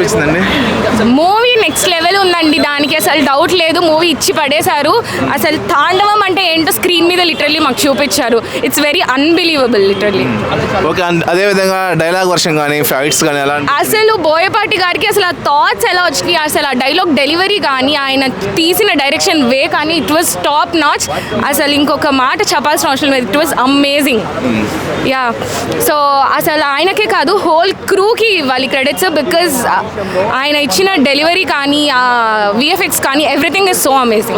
అనిపించిందండి? Movie next level ఉందండి. దానికి అసలు డౌట్ లేదు. మూవీ ఇచ్చి పడేశారు. అసలు తాండవం అంటే ఏంటో స్క్రీన్ మీద లిటరల్లీ మాకు చూపించారు. It's very unbelievable literally okay అదే విధంగా డైలాగ్ వర్షన్ కానీ ఫైట్స్ కానీ ఎలా అసలు బోయపాటి గారికి అసలు ఆ థాట్స్ ఎలా వచ్చినాయి? అసలు ఆ డైలాగ్ డెలివరీ కానీ ఆయన తీసిన డైరెక్షన్ వే కానీ ఇట్ వాజ్ టాప్ నాచ్ అసలు ఇంకొక మాట చెప్పాల్సిన అవసరం లేదు. It was amazing yeah so అసలు ఆయనకే కాదు హోల్ క్రూకి ఇవ్వాలి క్రెడిట్స్ బికాజ్ ఆయన ఇచ్చిన డెలివరీ కానీ ఆ విఎఫ్ఎక్స్ కానీ everything is so amazing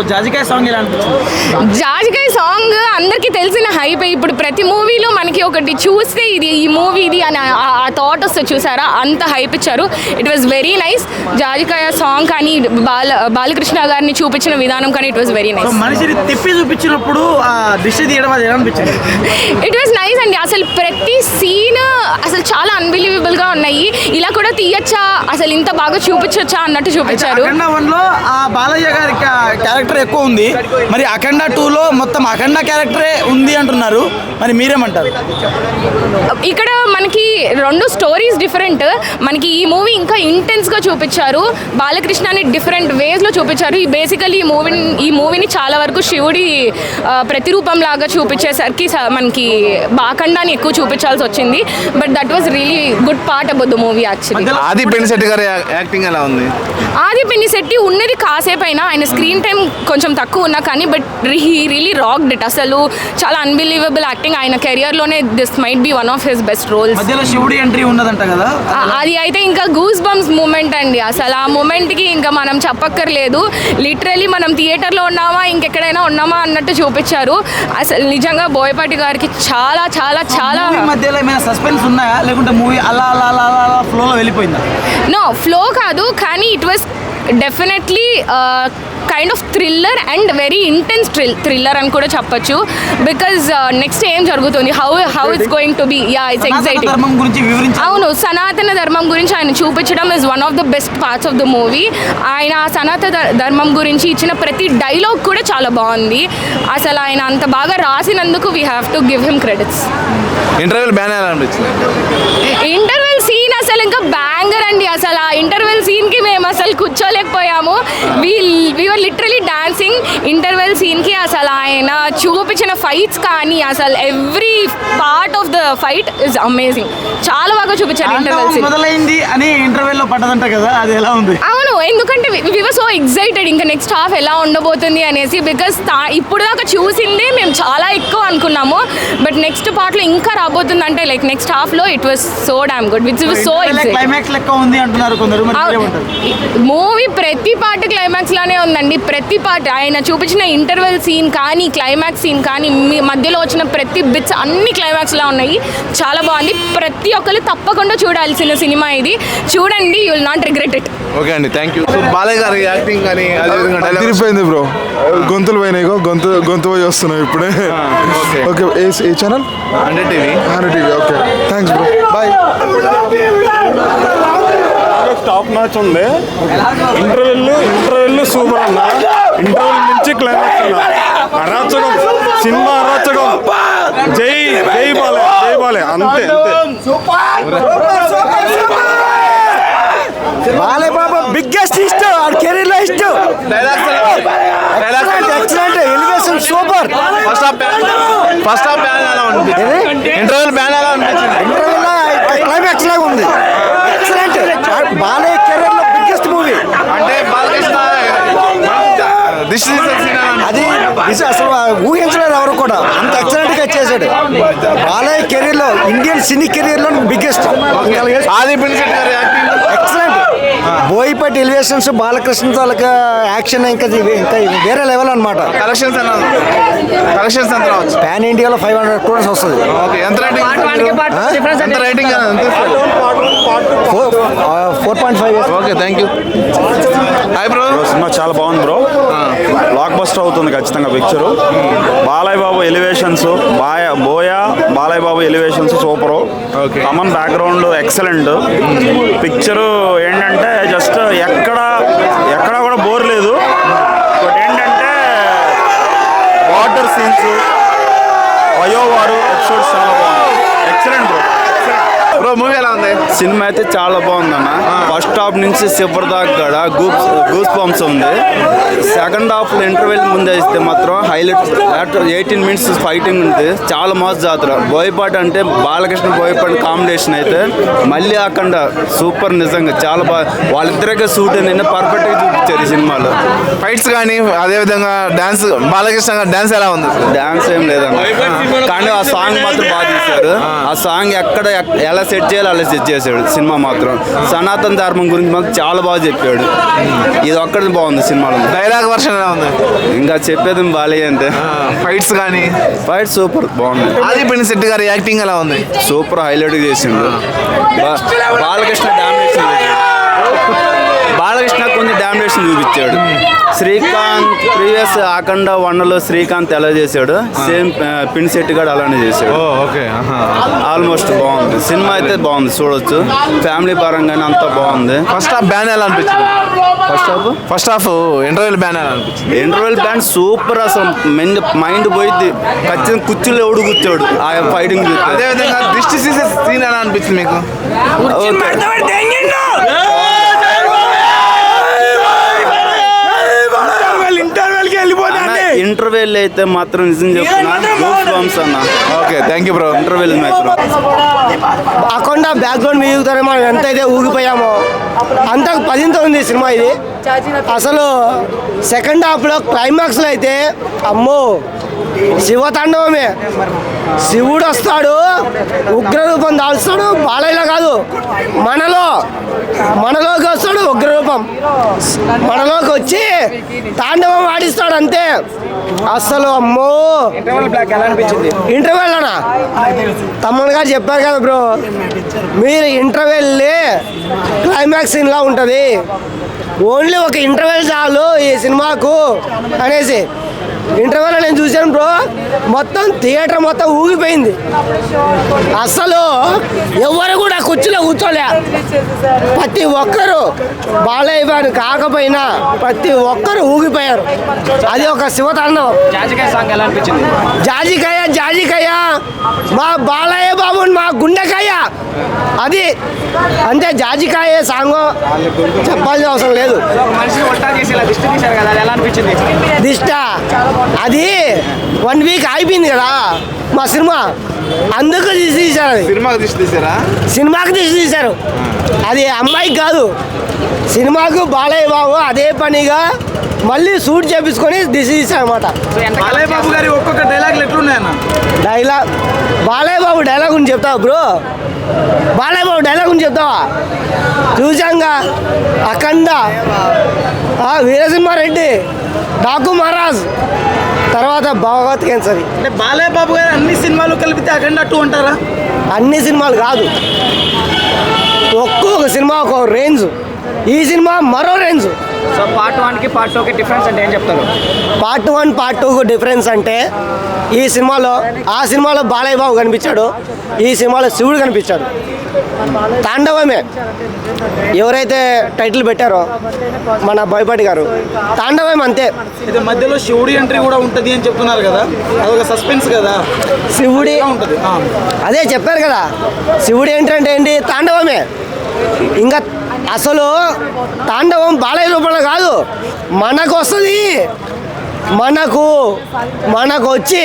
Jajikaya song అందరికీ తెలిసిన హైప్. ఇప్పుడు ప్రతి మూవీలో మనకి ఒకటి చూస్తే ఇది ఈ మూవీ ఇది అని ఆ- థాట్ వస్తే చూసారా? అంత హైప్ ఇచ్చారు. It was very nice Jajikaya song కానీ బాల బాలకృష్ణ గారిని చూపించిన విధానం కానీ ఇట్ వాజ్ వెరీ నైస్ మనిషిని తిప్పి చూపించినప్పుడు ఇట్ వాజ్ నైస్ అండి. అసలు ప్రతి సీన్ అసలు చాలా అన్బిలీవబుల్గా ఉన్నాయి. ఇలా కూడా తీయచ్చా? అసలు ఇంత బాగా చూపించొచ్చా? అన్నట్టు చూపించారు. బాలయ్య గారి క్యా- క్యారెక్టర్ ఎక్కువ ఉంది. మరి అఖండ టూ లో మొత్తం అఖండ క్యారెక్టరే ఉంది అంటున్నారు. మరి మీరేమంటారు? ఇక్కడ మనకి రెండు స్టోరీస్ డిఫరెంట్. మనకి ఈ మూవీ ఇంకా ఇంటెన్స్గా చూపించారు బాలకృష్ణని డిఫరెంట్ వేస్లో చూపించారు. ఈ బేసికలీ ఈ మూవీ ఈ మూవీని చాలా వరకు శివుడి ప్రతిరూపం లాగా చూపించేసరికి మనకి బాకండాని ఎక్కువ చూపించాల్సి వచ్చింది. But that was really good part about the movie actually Aadi గారి యా- యాక్టింగ్ ఎలా ఉంది? ఆది పిన్నిశెట్టి ఉన్నది కాసేపు అయినా ఆయన స్క్రీన్ టైం కొంచెం తక్కువ ఉన్నా కానీ but he really rocked it అసలు చాలా అన్బిలీవబుల్ యాక్టింగ్ ఆయన కెరియర్లోనే this might be one of his best roles శివుడి ఎంట్రీ ఉన్నదంట కదా? అది అయితే ఇంకా గూస్ బంప్స్ మూమెంట్ అండి. అసలు ఆ మూమెంట్కి ఇంకా మనం చెప్పక్కర్లేదు. లిటరలీ మనం థియేటర్లో ఉన్నామా ఇంకెక్కడైనా ఉన్నామా అన్నట్టు చూపించారు. అసలు నిజంగా బోయపాటి గారికి చాలా చాలా చాలా మూవీ మధ్యలో ఏమైనా సస్పెన్స్ ఉన్నాయా? లేకుంటే మూవీ అలా అలా అలా అలా అలా ఫ్లోలో వెళ్ళిపోయిందా? నో ఫ్లో కాదు కానీ it was definitely kind of thriller and very intense thrill thriller అని కూడా చెప్పొచ్చు. బికాజ్ నెక్స్ట్ ఏం జరుగుతుంది? How how it's going to be yeah it's exciting అవును సనాతన ధర్మం గురించి ఆయన చూపించడం is one of the best parts of the movie ఆయన ఆ సనాతన ధర్మం గురించి ఇచ్చిన ప్రతి డైలాగ్ కూడా చాలా బాగుంది. అసలు ఆయన అంత బాగా రాసినందుకు we have to give him credits bang అనిపించింది? ఇంటర్వెల్ సీన్ అసలు ఇంకా అండి అసలు ఆ ఇంటర్వెల్ సీన్కి మేము అసలు కూర్చోలేకపోయాము. We we are literally dancing interval సీన్కి అసలు ఆయన చూపించిన ఫైట్స్ కానీ అసలు every part of the fight is amazing చాలా బాగా చూపించారు ఇంటర్వెల్ తాండవం సీన్ మొదలైంది అని ఇంటర్వెల్లో పడ్డదంట కదా అది ఎలా ఉంది? అవును ఎందుకంటే వివర్ సో ఎగ్జైటెడ్ ఇంకా నెక్స్ట్ హాఫ్ ఎలా ఉండబోతుంది అనేసి బికాస్ ఇప్పుడు దాకా చూసిందే మేము చాలా ఎక్కువ అనుకున్నాము. బట్ నెక్స్ట్ పార్ట్లో ఇంకా రాబోతుంది అంటే లైక్ నెక్స్ట్ హాఫ్లో it was so damn good which was so climax లెక్క ఉంది అంటున్నారు కొందరు మూవీ ప్రతి పార్ట్ క్లైమాక్స్ లానే ఉందండి. ప్రతి పార్ట్ ఆయన చూపించిన ఇంటర్వెల్ సీన్ కానీ క్లైమాక్స్ సీన్ కానీ మధ్యలో వచ్చిన ప్రతి బిట్స్ అన్ని క్లైమాక్స్ లా ఉన్నాయి. చాలా బాగుంది. ప్రతి ఒక్కరు తప్పకుండా చూడాల్సిన సినిమా ఇది. చూడండి you will not regret it okay అండి థ్యాంక్ యూ బాలయ్య గారి యాక్టింగ్ కానీ అదే విధంగా dialogue- తిరిగిపోయింది బ్రో. గొంతులు పోయినాయి గొంతు గొంతు పోయి వస్తున్నాం ఇప్పుడే. Okay. A channel hundred TV. Hundred TV okay. Thanks bro bye top match ఉంది. ఇంటర్వెల్ ఇంటర్వెల్ సూపర్ అన్న. ఇంటర్వెల్ నుంచి క్లైమాక్స్ అన్న. అరాచకం. సినిమా అరాచకం. జై జై బాలే జై బాలే అంతే అంతే. బాలయ్య బాబా బిగ్గెస్ట్ ఇస్ట్ ఆడ కెరీర్లో dialogues excellent elevation super first half bang first half bang ఎలా అనిపించింది ఇంటర్వెల్ బ్యాన్ ఎలా అనిపించింది? క్లైమాక్స్ లాగా ఉంది. ఎక్సలెంట్ బాలయ్య కెరీర్లో బిగ్గెస్ట్ మూవీ అంటే బాలకృష్ణ దిస్ ఇస్ అది అసలు ఊహించలేరు ఎవరు కూడా. అంత ఎక్సలెంట్గా చేశాడు. బాలయ్య కెరీర్లో ఇండియన్ సినీ కెరీర్లో biggest excellent Boyapati elevations Balakrishna తాలూకా యాక్షన్ ఇంకా ఇంకా వేరే లెవెల్ అన్నమాట. కలెక్షన్స్ అన్న కలెక్షన్స్ ఎంత రావచ్చు? పాన్ ఇండియాలో ఫైవ్ హండ్రెడ్ క్రోర్స్ వస్తుంది. ఓకే ఎంత రేటింగ్ ఎంత rating four point five okay thank you hi bro cinema చాలా బాగుంది బ్రో బ్లాక్ బస్టర్ అవుతుంది ఖచ్చితంగా పిక్చరు బాలయ్య బాబు ఎలివేషన్స్ బాయ buoy Balayya Babu elevations super. Common background excellent picture ఏంటంటే జస్ట్ ఎక్కడ ఎక్కడ కూడా బోర్ లేదు. బట్ ఏంటంటే వాటర్ సీన్స్ వయోవారు ఎపిసోడ్స్ చాలా బాగుంది ఎక్సలెంట్ బ్రో బ్రో మూవీ ఎలా ఉంది సినిమా అయితే చాలా బాగుందన్న. ఫస్ట్ హాఫ్ నుంచి చివరి దాకా కూడా గూప్స్ గూస్ పంప్స్ ఉంది. సెకండ్ హాఫ్లో ఇంటర్వెల్ ముందే ఇస్తే మాత్రం హైలైట్ ఎయిటీన్ మినిట్స్ ఫైటింగ్ ఉంది. చాలా మస్తు జాతర. బోయపాటి అంటే బాలకృష్ణ బోయపాటి కాంబినేషన్ అయితే మళ్ళీ అక్కడ సూపర్ నిజంగా చాలా బాగా వాళ్ళిద్దరికే సూట్ నిన్న పర్ఫెక్ట్గా చూపించారు ఈ సినిమాలో. ఫైట్స్ కానీ అదే విధంగా డాన్స్ బాలకృష్ణ డాన్స్ ఎలా ఉంది? డాన్స్ ఏం లేదన్న. కానీ ఆ సాంగ్ మాత్రం బాగా తీశారు. ఆ. సాంగ్ ఎక్కడ ఎక్- ఎలా సెట్ చేయాలో అలా సెట్ చేశాడు సినిమా మాత్రం. సనాతన ధర్మం గురించి మాత్రం చాలా బాగా చెప్పాడు ఇది ఒక్కటి బాగుంది సినిమాలో. డైలాగ్ వర్షన్ ఎలా ఉంది? ఇంకా చెప్పేది బాలే అంటే. ఫైట్స్ కానీ ఫైట్ సూపర్ బాగుంది. ఆది పిన్ శెట్టి గారి యాక్టింగ్ ఎలా ఉంది? సూపర్ హైలైట్ చేసిండు. బాలకృష్ణ డామినేషన్. బాలకృష్ణ కొంచెం డామినేషన్ చూపించాడు. శ్రీకాంత్ ప్రీవియస్ అఖండ వన్లో శ్రీకాంత్ ఎలా చేశాడు? సేమ్ పిన్ సెట్ కూడా అలానే చేశాడు. ఓకే ఆల్మోస్ట్ బాగుంది. సినిమా అయితే బాగుంది చూడొచ్చు. ఫ్యామిలీ పరంగానే అంతా బాగుంది. ఫస్ట్ హాఫ్ బ్యాన్ ఎలా అనిపించింది? First half? First half interval bang ఎలా అనిపించింది? ఇంటర్వెల్ బ్యాండ్ సూపర్ అసలు. మైండ్ మైండ్ పోయింది ఖచ్చితంగా కుర్చీలో ఎవడు కూర్చోడు ఆ ఫైటింగ్ చూస్తే. అదే విధంగా దిష్టి సీన్ ఎలా అనిపించింది మీకు? ఓకే. ఇంటర్వెల్ అయితే మాత్రం నిజం చెప్తున్నా. అన్న. Okay thank you bro interval అకొండ background music ద్వారా మనం ఎంతైతే ఊగిపోయామో అంత పదింత ఉంది సినిమా ఇది. అసలు సెకండ్ హాఫ్లో క్లైమాక్స్లో అయితే అమ్మో శివతాండవమే. శివుడు వస్తాడు ఉగ్రరూపం దాల్స్తాడు బాలయ్యలో కాదు మనలో మనలోకి వస్తాడు ఉగ్రరూపం. మనలోకి వచ్చి తాండవం ఆడిస్తాడు అంతే. అసలు అమ్మో. ఇంటర్వెల్ అనా తమ్ముడు గారు చెప్పారు కదా బ్రో మీరు ఇంటర్వెల్ని క్లైమాక్స్ సీన్లా ఉంటుంది. ఓన్లీ ఒక ఇంటర్వెల్ చాలు ఈ సినిమాకు అనేసి. ఇంటర్వెల్ నేను చూశాను బ్రో. మొత్తం థియేటర్ మొత్తం ఊగిపోయింది. అసలు ఎవరు కూడా కుర్చీలో కూర్చోలే. ప్రతి ఒక్కరు బాలయ్య గారు కాకపోయినా ప్రతి ఒక్కరు ఊగిపోయారు. అది ఒక శివతాండవం జాజికాయ జాజికాయ మా బాలయ్య బాబు మా గుండెకాయ. అది అంతే జాజికాయ సాంగ్ చెప్పాల్సిన అవసరం లేదు. దిష్ట అది వన్ వీక్ అయిపోయింది కదా మా సినిమా. అందుకు తీసి తీశారు అది. తీసారా సినిమాకి తీసి తీశారు. అది అమ్మాయికి కాదు. సినిమాకు బాలయ్య బాబు అదే పనిగా మళ్ళీ షూట్ చేపించుకొని దిశ తీశారు అనమాట బాలయ్య బాబు గారి ఒక్కొక్క డైలాగులు ఎట్లున్నాయన్న డైలాగ్ బాలయ్య బాబు డైలాగ్ గురించి చెప్తావా బ్రో? బాలయ్య బాబు డైలాగ్ గురించి చెప్తావా? చూసాంగా అఖండ. వీరసింహారెడ్డి. డాకు మహారాజ్. తర్వాత భగవత్ కేసరి. అంటే బాలయ్య బాబు గారి అన్ని సినిమాలు కలిపితే అఖండ టూ అంటారా? అన్ని సినిమాలు కాదు. ఒక్కొక్క సినిమా ఒక్కొక్క రేంజ్ ఈ సినిమా మరో రేంజ్ సో పార్ట్ వన్కి పార్ట్ టూ కి డిఫరెన్స్ అంటే ఏం చెప్తారు? Part one part two difference అంటే ఈ సినిమాలో ఆ సినిమాలో బాలయ్య బాబు కనిపించాడు ఈ సినిమాలో శివుడు కనిపించాడు. తాండవమే. ఎవరైతే టైటిల్ పెట్టారో మన బోయపాటి గారు. తాండవం అంతే. మధ్యలో శివుడి ఎంట్రీ కూడా ఉంటది అని చెప్తున్నారు కదా. అదొక సస్పెన్స్ కదా. శివుడి ఉంటది. అదే చెప్పారు కదా. శివుడు ఏంటంటే ఏంటి? తాండవమే. ఇంకా అసలు తాండవం బాలయ్య రూపంలో కాదు. మనకు వస్తుంది మనకు మనకు వచ్చి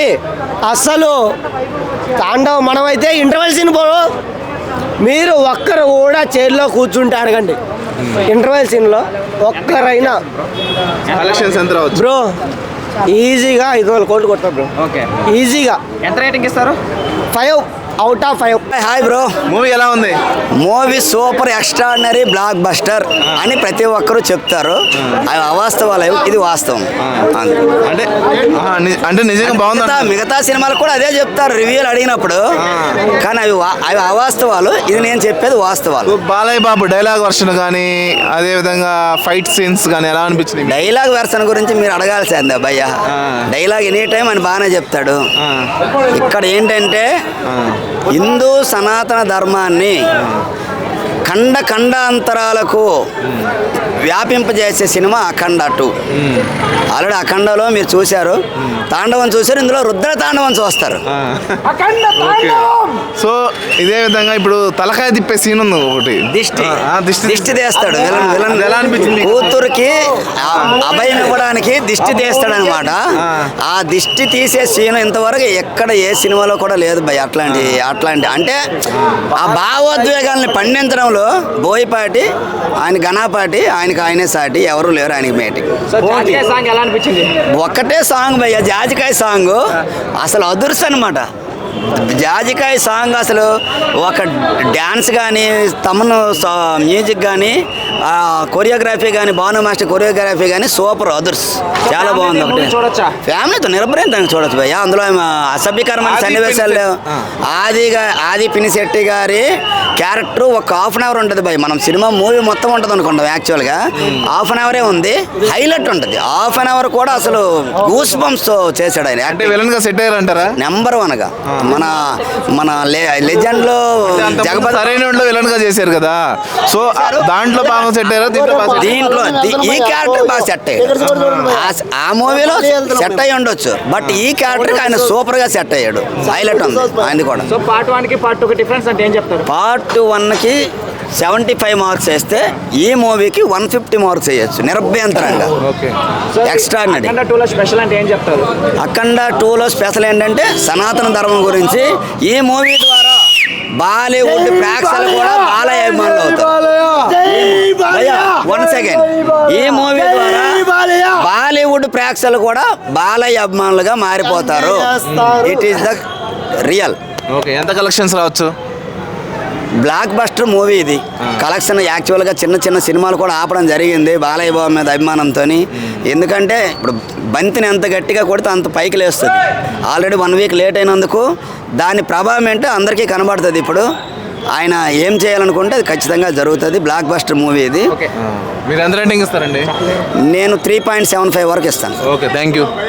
అస్సలు తాండవం మనమైతే ఇంటర్వెల్ సీన్ పోరు మీరు ఒక్కరు కూడా చైర్లో కూర్చుంటే అడగండి ఇంటర్వెల్ సీన్లో ఒక్కరైనా. కలెక్షన్స్ ఎంత రావచ్చు? బ్రో ఈజీగా ఐదు వందల కోట్లు కొడతారు బ్రో ఓకే ఈజీగా ఎంత రేటింగ్ ఇస్తారు? Five out of five hi bro movie ఎలా ఉంది? Movie super extraordinary blockbuster అని ప్రతి ఒక్కరూ చెప్తారు. అవి అవాస్తవాలు ఇది వాస్తవం. అంటే అంటే నిజంగా బాగుంది మిగతా సినిమాలు కూడా అదే చెప్తారు రివ్యూలు అడిగినప్పుడు. కానీ అవి వా- అవి అవాస్తవాలు ఇది నేను చెప్పేది వాస్తవాలు. బాలయ్య బాబు డైలాగ్ వర్షన్ కానీ అదే విధంగా ఫైట్ సీన్స్ కానీ ఎలా అనిపించింది? డైలాగ్ వెర్షన్ గురించి మీరు అడగాల్సిందే భయ్య డైలాగ్ ఎనీ టైం అని బాగానే చెప్తాడు. ఇక్కడ ఏంటంటే హిందూ సనాతన ధర్మాన్ని ఖండ ఖండాంతరాలకు వ్యాపింపజేసే సినిమా అఖండ టూ ఆల్రెడీ అఖండలో మీరు చూశారు. తాండవం చూశారు ఇందులో రుద్ర తాండవం చూస్తారు. సో ఇదే విధంగా ఇప్పుడు తలకాయ తిప్పే సీన్ ఉంది ఒకటి. దిష్టి. దిష్టి దిష్టి తీస్తాడు? కూతురికి అభయం ఇవ్వడానికి దిష్టి తీస్తాడు అనమాట ఆ. దిష్టి తీసే సీన్ ఇంతవరకు ఎక్కడ ఏ సినిమాలో కూడా లేదు భయ్ అట్లాంటి అట్లాంటి అంటే ఆ భావోద్వేగాల్ని పండించడంలో బోయపాటి ఆయన ఘనాపాటి ఆయనకి ఆయనే సాటి ఎవరు లేరు ఆయనకి మేటికి ఒక్కటే సాంగ్ భయ్య జాజికాయ సాంగ్. అసలు అదుర్స్ అనమాట జాజికాయ సాంగ్ అసలు ఒక డ్యాన్స్ కానీ తమను మ్యూజిక్ కానీ కొరియోగ్రఫీ కానీ భాను మాస్టర్ కొరియోగ్రఫీ కానీ సూపర్ అదుర్స్. చాలా బాగుంది ఒకటి. చూడొచ్చా? ఫ్యామిలీతో నిరభ్రయంతంగా చూడొచ్చు భయ్య. అందులో అసభ్యకరమైన సన్నివేశాలు లేవు. పినిశెట్టి. ఆది పినిశెట్టి గారి క్యారెక్టర్ ఒక హాఫ్ అన్ అవర్ ఉంటుంది భయ్ మనం సినిమా మూవీ మొత్తం ఉంటుంది అనుకుంటాం యాక్చువల్గా హాఫ్ అన్ అవరే ఉంది. హైలైట్ ఉంటుంది. హాఫ్ అన్ అవర్ కూడా అసలు గూస్ బంప్స్ చేశాడు ఆయన అంటే విలన్గా సెట్ అయ్యారంటారా? నెంబర్ వన్గా. మన మన లెజెండ్లో జగపతి సరైన వాడిలో విలన్గా చేశారు కదా. సో దాంట్లో బాగా సెట్ అయ్యారా? దీంట్లో ఈ క్యారెక్టర్ బాగా సెట్ అయ్యాడు. ఆ- ఆ మూవీలో సెట్ అయ్యి ఉండొచ్చు. బట్ ఈ క్యారెక్టర్ ఆయన సూపర్గా సెట్ అయ్యాడు. హైలైట్ ఉంది. ఆయనది కూడా. సో పార్ట్ వన్కి పార్ట్ టూ కి డిఫరెన్స్ అంటే ఏం చెప్తారు? పార్ట్ వన్కి సెవెంటీ ఫైవ్ మార్క్స్ వేస్తే ఈ మూవీకి వన్ ఫిఫ్టీ మార్క్స్ వేయచ్చు నిరభ్యంతరంగా. లో స్పెషల్ అంటే ఏం చెప్తారు? అఖండ టూలో స్పెషల్ ఏంటంటే సనాతన ధర్మం గురించి ఈ మూవీ ద్వారా బాలీవుడ్ ప్రేక్షకులు కూడా బాలయ్య అభిమానులు అవుతారు. వన్ సెకండ్ ఈ మూవీ ద్వారా బాలీవుడ్ ప్రేక్షకులు కూడా బాలయ్య అభిమానులుగా మారిపోతారు. It is the real okay ఎంత కలెక్షన్స్ రావచ్చు? బ్లాక్ బస్టర్ మూవీ ఇది కలెక్షన్ యాక్చువల్గా చిన్న చిన్న సినిమాలు కూడా ఆపడం జరిగింది. బాలయ్య బాబు మీద అభిమానంతో ఎందుకంటే ఇప్పుడు బంతిని ఎంత గట్టిగా కొడితే అంత పైకి లేస్తుంది. ఆల్రెడీ వన్ వీక్ లేట్ అయినందుకు దాని ప్రభావం ఏంటో అందరికీ కనబడుతుంది ఇప్పుడు. ఆయన ఏం చేయాలనుకుంటే అది ఖచ్చితంగా జరుగుతుంది. బ్లాక్ బస్టర్ మూవీ ఇది. మీరు ఎంత రేటింగ్ ఇస్తారండి? నేను త్రీ పాయింట్ సెవెన్ ఫైవ్ వరకు ఇస్తాను. Okay thank you